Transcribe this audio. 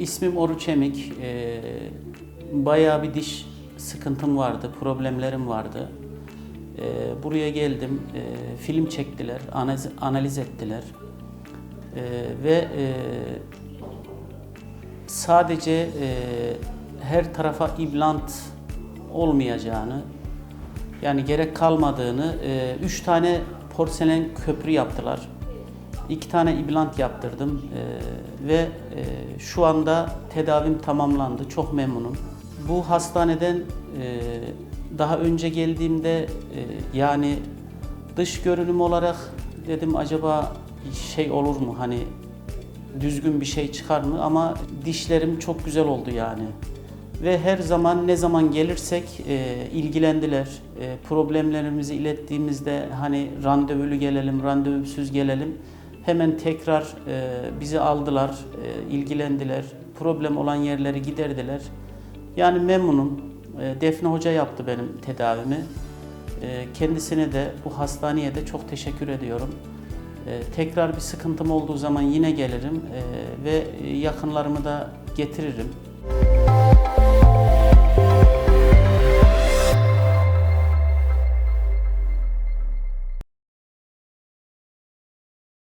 İsmim Oruç Emik. Ee, bayağı bir diş sıkıntım vardı, problemlerim vardı. Ee, buraya geldim, ee, film çektiler, analiz, analiz ettiler. Ee, ve ee, sadece ee, her tarafa implant olmayacağını, yani gerek kalmadığını, ee, üç tane porselen köprü yaptılar. İki tane implant yaptırdım ee, ve ee, şu anda tedavim tamamlandı. Çok memnunum. Bu hastaneden ee, daha önce geldiğimde ee, yani dış görünüm olarak dedim acaba şey olur mu hani düzgün bir şey çıkar mı ama dişlerim çok güzel oldu yani. Ve her zaman ne zaman gelirsek e, ilgilendiler. E, problemlerimizi ilettiğimizde hani randevulu gelelim, randevusuz gelelim. Hemen tekrar e, bizi aldılar, e, ilgilendiler. Problem olan yerleri giderdiler. Yani memnunum. E, Defne Hoca yaptı benim tedavimi. E, kendisine de bu hastaneye de çok teşekkür ediyorum. E, tekrar bir sıkıntım olduğu zaman yine gelirim e, ve yakınlarımı da getiririm.